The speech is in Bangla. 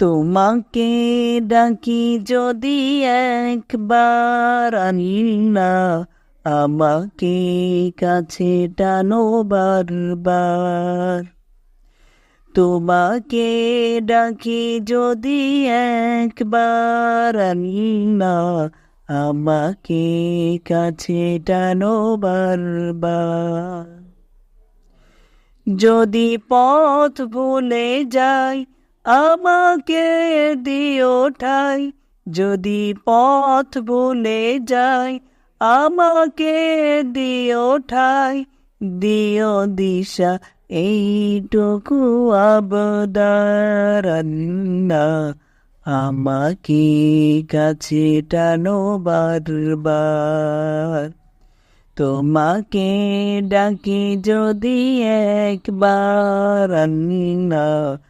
তোমাকে ডাকি যদি একবার আল্লাহ আমাকে কাছে টানো বারবার। তোমাকে ডাকি যদি একবার আল্লাহ আমাকে কাছে টানো বারবার। যদি পথ ভুলে যাই আমাকে দিও ঠাই, যদি পথ ভুলে যাই, আমাকে দিও ঠাই, দিও দিশা, এইটুকু আবদার আমাকে কাছে টানো বারবার। তোমাকে ডাকি যদি একবার আল্লাহ